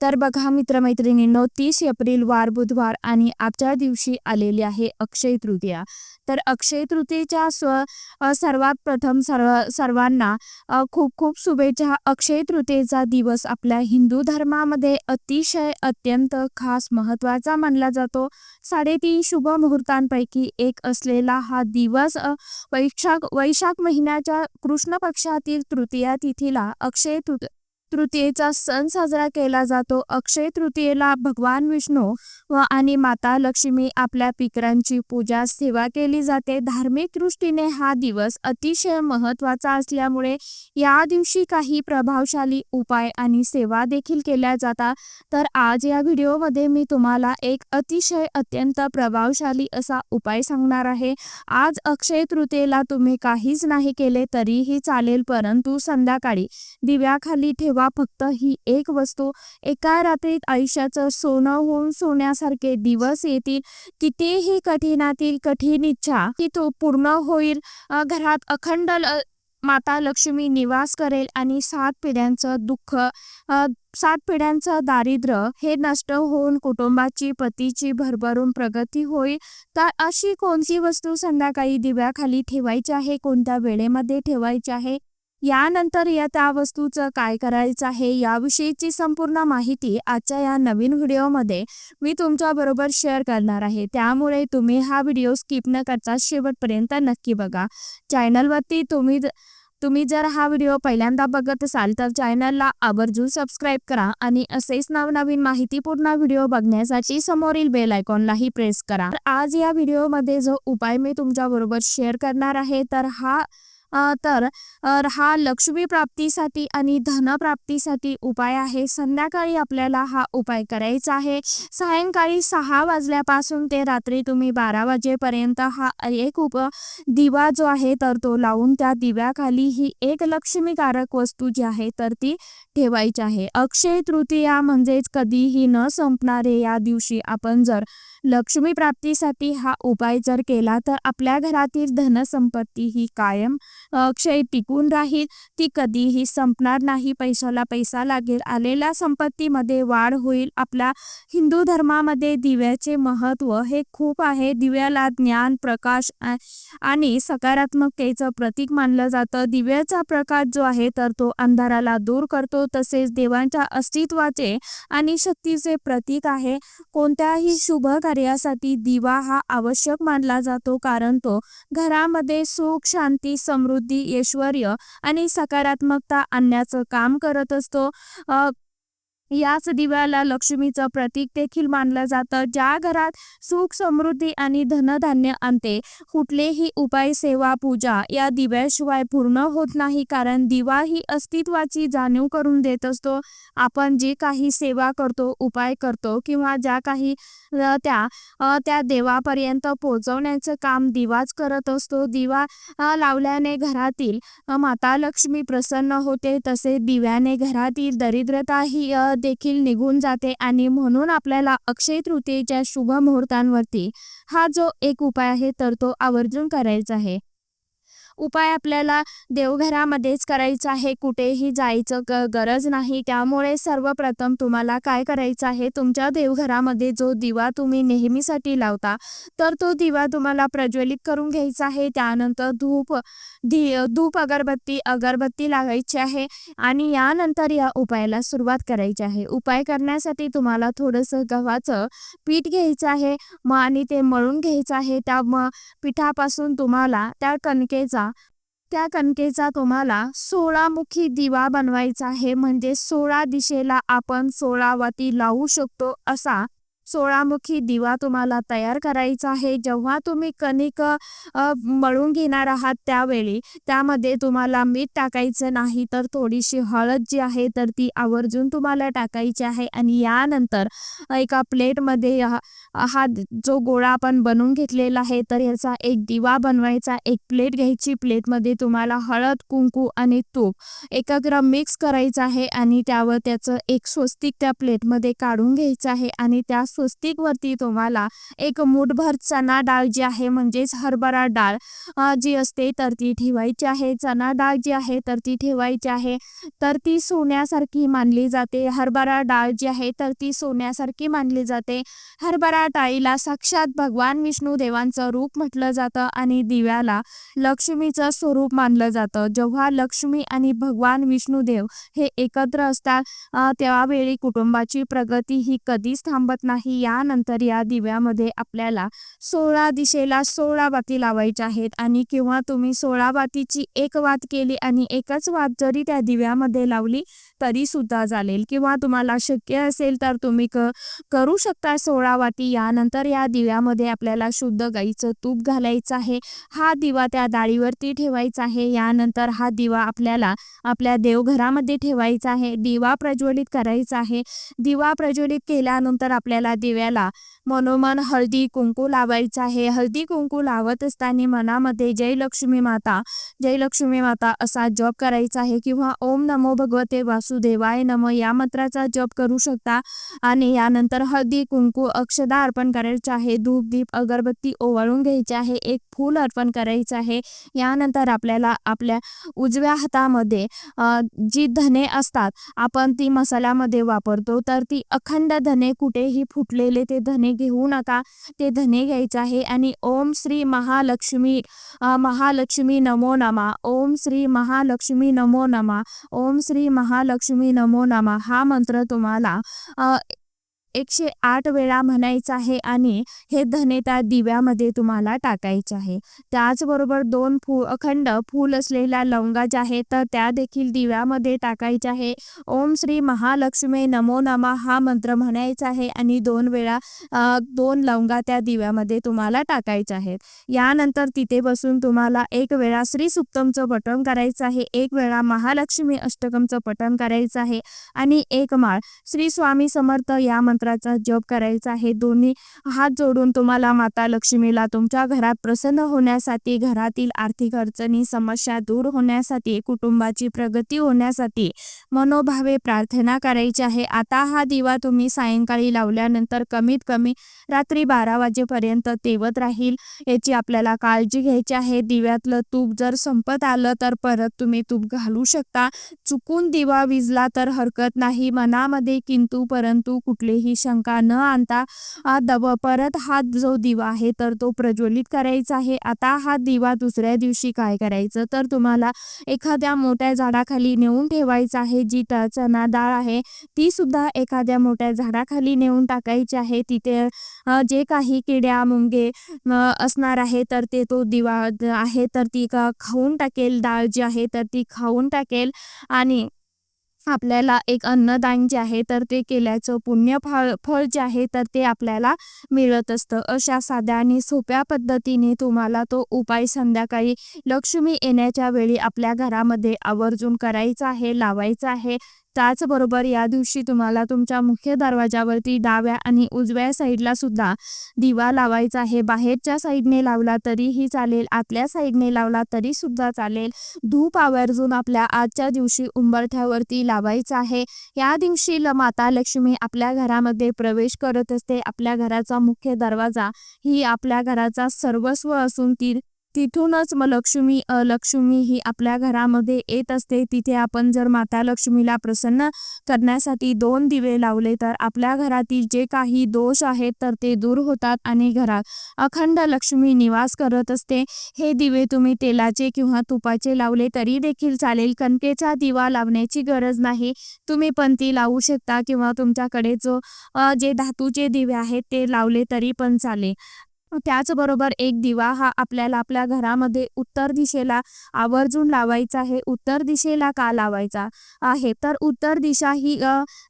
तर बघा मित्रमैत्रिणींनो तीस एप्रिल वार बुधवार आणि आजच्या दिवशी आलेली आहे अक्षय तृतीया. तर अक्षय तृतीयेच्या स्व सर्वात प्रथम सर्व सर्वांना खूप खूप शुभेच्छा. अक्षय तृतीयेचा दिवस आपल्या हिंदू धर्मामध्ये अतिशय अत्यंत खास महत्त्वाचा मानला जातो. साडेतीन शुभ मुहूर्तांपैकी एक असलेला हा दिवस वैशाख वैशाख महिन्याच्या कृष्ण पक्षातील तृतीया तिथीला अक्षय तृत तृतीयेचा सण साजरा केला जातो. अक्षय तृतीयेला भगवान विष्णू व आणि माता लक्ष्मी आपल्या पिकरांची पूजा सेवा केली जाते. धार्मिक दृष्टीने हा दिवस अतिशय महत्त्वाचा असल्यामुळे या दिवशी काही प्रभावशाली उपाय आणि सेवा देखील केल्या जातात. तर आज या व्हिडिओमध्ये मी तुम्हाला एक अतिशय अत्यंत प्रभावशाली असा उपाय सांगणार आहे. आज अक्षय तृतीयेला तुम्ही काहीच नाही केले तरीही चालेल परंतु संध्याकाळी दिव्याखाली ठेवा. फक्त ही एक वस्तू. एका रात्रीत आयुष्याचं सोनं होऊन सोन्यासारखे दिवस येतील. कितीही कठीणातील कठीण इच्छा की तो पूर्ण होईल. घरात अखंड माता लक्ष्मी निवास करेल आणि सात पिढ्यांचं दुःख सात पिढ्यांचं दारिद्र्य हे नष्ट होऊन कुटुंबाची पतीची भरभरून प्रगती होईल. तर अशी कोणती वस्तू संध्याकाळी दिव्याखाली ठेवायची आहे? कोणत्या वेळेमध्ये ठेवायची आहे? यानंतर या त्या वस्तूचं काय करायचं आहे याविषयीची संपूर्ण माहिती आजच्या या नवीन व्हिडिओमध्ये मी तुमच्याबरोबर शेअर करणार आहे. त्यामुळे तुम्ही हा व्हिडिओ स्किप न करता शेवटपर्यंत नक्की बघा. चॅनलवरती तुम्ही तुम्ही जर हा व्हिडिओ पहिल्यांदा बघत असाल तर चॅनलला आवर्जून सबस्क्राईब करा आणि असेच नवनवीन माहितीपूर्ण व्हिडिओ बघण्यासाठी समोरील बेल आयकॉनलाही प्रेस करा. आज या व्हिडिओमध्ये जो उपाय मी तुमच्याबरोबर शेअर करणार आहे तर हा तर हा लक्ष्मी प्राप्तीसाठी आणि धनप्राप्तीसाठी उपाय आहे. संध्याकाळी आपल्याला हा उपाय करायचा आहे. सायंकाळी सहा वाजल्यापासून ते रात्री तुम्ही बारा वाजेपर्यंत हा एक उप दिवा जो आहे तर तो लावून त्या दिव्याखाली ही एक लक्ष्मीकारक वस्तू जी आहे तर ती ठेवायची आहे. अक्षय तृतीया म्हणजेच कधीही न संपणारे या दिवशी आपण जर लक्ष्मी प्राप्तीसाठी हा उपाय जर केला तर आपल्या घरातील धनसंपत्ती ही कायम क्षय टिकून राहील. ती कधीही संपणार नाही. पैशाला पैसा लागेल. आलेल्या संपत्तीमध्ये वाढ होईल. आपल्या हिंदू धर्मामध्ये दिव्याचे महत्त्व हे खूप आहे. दिव्याला ज्ञान प्रकाश आणि सकारात्मकतेचं प्रतीक मानलं जातं. दिव्याचा प्रकाश जो आहे तर तो अंधाराला दूर करतो. तसेच देवांच्या अस्तित्वाचे आणि शक्तीचे प्रतीक आहे. कोणत्याही शुभ कार्यासाठी दिवा हा आवश्यक मानला जातो कारण तो घरामध्ये सुख शांती समृद्धी ऐश्वर आणि सकारात्मकता आणण्याचं काम करत असतो. याच दिव्याला लक्ष्मीचं प्रतीक देखील मानलं जातं. ज्या घरात सुख समृद्धी आणि धनधान्य आणते कुठलेही उपाय सेवा पूजा या दिव्याशिवाय पूर्ण होत नाही. कारण दिवा ही अस्तित्वाची जाणीव करून देत असतो. आपण जे काही सेवा करतो उपाय करतो किंवा ज्या काही त्या त्या देवापर्यंत पोहोचवण्याचं काम दिवाच करत असतो. दिवा लावल्याने घरातील माता लक्ष्मी प्रसन्न होते. तसे दिव्याने घरातील दरिद्रता ही देखील निघून जाते आणि म्हणून आपल्याला अक्षय तृतीयेच्या शुभ मुहूर्तांवरती हा जो एक उपाय आहे तर तो आवर्जून करायचा आहे. उपाय आपल्याला देवघरामध्येच करायचा आहे. कुठेही जायचं ग गरज नाही. त्यामुळे सर्वप्रथम तुम्हाला काय करायचं आहे? तुमच्या देवघरामध्ये जो दिवा तुम्ही नेहमीसाठी लावता तर तो दिवा तुम्हाला प्रज्वलित करून घ्यायचा आहे. त्यानंतर धूप धी धूप अगरबत्ती अगरबत्ती लावायची आहे आणि यानंतर या उपायाला सुरुवात करायची आहे. उपाय करण्यासाठी तुम्हाला थोडंसं गव्हाचं पीठ घ्यायचं आहे. मग आणि ते मळून घ्यायचं आहे. त्या म पिठापासून तुम्हाला त्या कणकेचा त्या कणकेचा तुम्हाला सोळामुखी दिवा बनवायचा आहे. म्हणजे सोळा दिशेला आपण सोळा वाती लावू शकतो असा सोळामुखी दिवा तुम्हाला तयार करायचा आहे. जेव्हा तुम्ही कणिक मळून घेणार आहात त्यावेळी त्यामध्ये तुम्हाला मीठ टाकायचं नाही. तर थोडीशी हळद जी आहे तर ती आवर्जून तुम्हाला टाकायची आहे. आणि यानंतर एका प्लेटमध्ये हा हा जो गोळा आपण बनवून घेतलेला आहे तर याचा एक दिवा बनवायचा. एक प्लेट घ्यायची. प्लेटमध्ये तुम्हाला हळद कुंकू आणि तूप एकाग्र मिक्स करायचं आहे. आणि त्यावर त्याचं एक स्वस्तिक त्या प्लेटमध्ये काढून घ्यायचं आहे. आणि त्या स्वस्तिकवरती तुम्हाला एक मूठभर चणा डाळ जी आहे म्हणजेच हरभरा डाळ जी असते तर ती ठेवायची आहे. चणा डाळ जी आहे तर ती ठेवायची आहे. तर ती सोन्यासारखी मानली जाते. हरभरा डाळ जी आहे तर ती सोन्यासारखी मानली जाते. हरभरा डाळीला साक्षात भगवान विष्णू देवांचं रूप म्हटलं जातं आणि दिव्याला लक्ष्मीचं स्वरूप मानलं जातं. जेव्हा लक्ष्मी आणि भगवान विष्णुदेव हे एकत्र असतात अ, त्यावेळी कुटुंबाची प्रगती ही कधीच थांबत नाही. यानंतर या दिव्यामध्ये आपल्याला सोळा दिशेला सोळा बाती लावायच्या आहेत आणि किंवा तुम्ही सोळा बातीची एक वात केली आणि एकच वात जरी त्या दिव्यामध्ये लावली तरी सुद्धा चालेल. किंवा तुम्हाला शक्य असेल तर तुम्ही क करू शकता सोळा वाती. यानंतर या दिव्यामध्ये आपल्याला शुद्ध गाईचं तूप घालायचं आहे. हा दिवा त्या डाळीवरती ठेवायचा आहे. यानंतर हा दिवा आपल्याला आपल्या देवघरामध्ये ठेवायचा आहे. दिवा प्रज्वलित करायचा आहे. दिवा प्रज्वलित केल्यानंतर आपल्याला दिव्याला. मनोमन हळदी कुंकू लावायचं आहे. हळदी कुंकू लावत असताना मनामध्ये जय लक्ष्मी माता जय लक्ष्मी माता असा जप करायचा आहे किंवा ओम नमो भगवते वासुदेवाय नम या मंत्राचा जप करू शकता आणि यानंतर हळदी कुंकू अक्षदा अर्पण करायचं आहे. धूप दीप अगरबत्ती ओवाळून घ्यायची आहे. एक फूल अर्पण करायचं आहे. यानंतर आपल्याला आपल्या उजव्या हातामध्ये जी धने असतात आपण ती मसाल्यामध्ये वापरतो. तर ती अखंड धने कुठेही फुट तुटलेले ते धने घेऊ नका. ते धने घ्यायचे आहे आणि ओम श्री महालक्ष्मी महालक्ष्मी नमो नमा. ओम श्री महालक्ष्मी नमो नमा. ओम श्री महालक्ष्मी नमो नमा हा मंत्र तुम्हाला एकशे आठ वेळा म्हणायचं आहे आणि हे धने त्या दिव्यामध्ये तुम्हाला टाकायचे आहे. त्याचबरोबर दोन फू अखंड फूल असलेल्या लवंगा ज्या आहेत तर त्या देखील दिव्यामध्ये टाकायच्या आहे. ओम श्री महालक्ष्मी नमो नमा हा मंत्र म्हणायचा आहे आणि दोन वेळा दोन लवंगा त्या दिव्यामध्ये तुम्हाला टाकायच्या आहेत. यानंतर तिथे बसून तुम्हाला एक वेळा श्री सुप्तमचं पठण करायचं आहे एक वेळा महालक्ष्मी अष्टकमचं पठण करायचं आहे आणि एक माळ श्री स्वामी समर्थ या मंत्राचा जप करायचा आहे. दोन्ही हात जोडून तुम्हाला माता लक्ष्मीला तुमच्या घरात प्रसन्न होण्यासाठी घरातील आर्थिक अडचणी समस्या दूर होण्यासाठी कुटुंबाची प्रगती होण्यासाठी मनोभावे प्रार्थना करायची आहे. आता हा दिवा तुम्ही सायंकाळी लावल्यानंतर कमीत कमी रात्री बारा वाजेपर्यंत तेवत राहील याची आपल्याला काळजी घ्यायची आहे. दिव्यातलं तूप जर संपत आलं तर परत तुम्ही तूप घालू शकता. चुकून दिवा विजला तर हरकत नाही. मनामध्ये किंतु परंतु कुठलेही शंका न आणता दब परत हा जो दिवा आहे तर तो प्रज्वलित करायचा आहे. आता हा दिवा दुसऱ्या दिवशी काय करायचं? तर तुम्हाला एखाद्या मोठ्या झाडाखाली नेऊन ठेवायचा आहे जी ट- चणा डाळ आहे ती सुद्धा एखाद्या मोठ्या झाडाखाली नेऊन टाकायची आहे. तिथे जे काही किड्या मुंगे असणार आहे तर ते तो दिवा आहे तर ती का खाऊन टाकेल. डाळ जी आहे तर ती खाऊन टाकेल. आणि आपल्याला एक अन्नदान जे आहे तर ते केल्याचं पुण्य फळ फळ जे आहे तर ते आपल्याला मिळत असतं. अशा साध्या आणि सोप्या पद्धतीने तुम्हाला तो उपाय संध्याकाळी लक्ष्मी येण्याच्या वेळी आपल्या घरामध्ये आवर्जून करायचा आहे लावायचा आहे. त्याचबरोबर या दिवशी तुम्हाला तुमच्या मुख्य दरवाजावरती डाव्या आणि उजव्या साईडला सुद्धा दिवा लावायचा आहे. बाहेरच्या साईडने लावला तरीही चालेल आतल्या साईडने लावला तरी सुद्धा चालेल. धूप आवर्जून आपल्या आजच्या दिवशी उंबरठ्यावरती लावायचं आहे. या दिवशी ल- माता लक्ष्मी आपल्या घरामध्ये प्रवेश करत असते. आपल्या घराचा मुख्य दरवाजा ही आपल्या घराचा सर्वस्व असून ती तिथूनच मग लक्ष्मी लक्ष्मी ही आपल्या घरामध्ये येत असते. तिथे आपण जर माता लक्ष्मीला प्रसन्न करण्यासाठी दोन दिवे लावले तर आपल्या घरातील जे काही दोष आहेत तर ते दूर होतात आणि घरात अखंड लक्ष्मी निवास करत असते. हे दिवे तुम्ही तेलाचे किंवा तुपाचे लावले तरी देखील चालेल. कणकेचा दिवा लावण्याची गरज नाही. तुम्ही पण ती लावू शकता किंवा तुमच्याकडे जो जे धातूचे दिवे आहेत ते लावले तरी पण चालेल. त्याचबरोबर एक दिवा हा आपल्याला आपल्या घरामध्ये उत्तर दिशेला आवर्जून लावायचा आहे. उत्तर दिशेला का लावायचा आहे? तर उत्तर दिशा ही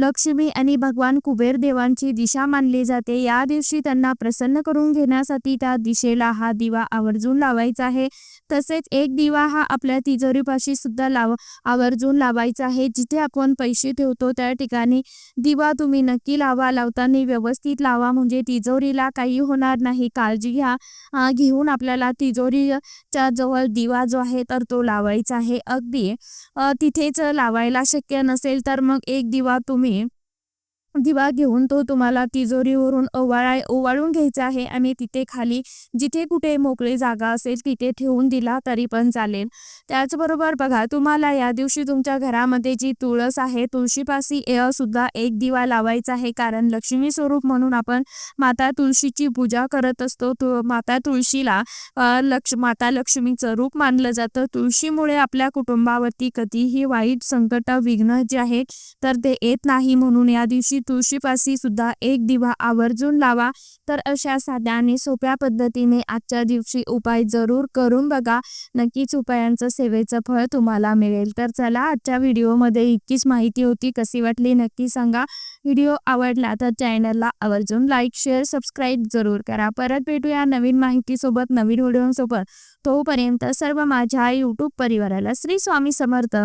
लक्ष्मी आणि भगवान कुबेर देवांची दिशा मानली जाते. या दिवशी त्यांना प्रसन्न करून घेण्यासाठी त्या दिशेला हा दिवा आवर्जून लावायचा आहे. तसेच एक दिवा हा आपल्या तिजोरीपाशी सुद्धा लाव आवर्जून लावायचा आहे. जिथे आपण पैसे ठेवतो त्या ठिकाणी दिवा तुम्ही नक्की लावा. लावताना व्यवस्थित लावा. म्हणजे तिजोरीला काही होणार नाही. काळजी घ्या. घेऊन आपल्याला तिजोरीच्या जवळ दिवा जो आहे तर तो लावायचा आहे. अगदी तिथेच लावायला शक्य नसेल तर मग एक दिवा तुम्ही दिवा घेऊन तो तुम्हाला तिजोरीवरून ओवाळा ओवाळून घ्यायचा आहे. आणि तिथे खाली जिथे कुठे मोकळी जागा असेल तिथे ठेवून दिला तरी पण चालेल. त्याचबरोबर बघा तुम्हाला या दिवशी तुमच्या घरामध्ये जी तुळस आहे तुळशीपाशी सुद्धा एक दिवा लावायचा आहे. कारण लक्ष्मी स्वरूप म्हणून आपण माता तुळशीची पूजा करत असतो. तु माता तुळशीला लक्ष माता लक्ष्मीचं रूप मानलं जातं. तुळशीमुळे आपल्या कुटुंबावरती कधीही वाईट संकट विघ्न जे आहे तर ते येत नाही. म्हणून या दिवशी तुळशीपाशी सुद्धा एक दिवा आवर्जून लावा. तर अशा साध्या आणि सोप्या पद्धतीने आजच्या दिवशी उपाय जरूर करून बघा. नक्कीच उपायांचं सेवेचं फळ तुम्हाला मिळेल. तर चला आजच्या व्हिडिओमध्ये इतकीच माहिती होती. कशी वाटली नक्की सांगा. व्हिडिओ आवडला तर चॅनलला आवर्जून लाईक शेअर सबस्क्राईब जरूर करा. परत भेटूया नवीन माहितीसोबत नवीन व्हिडिओसोबत. तोपर्यंत सर्व माझ्या यूट्यूब परिवाराला श्री स्वामी समर्थ.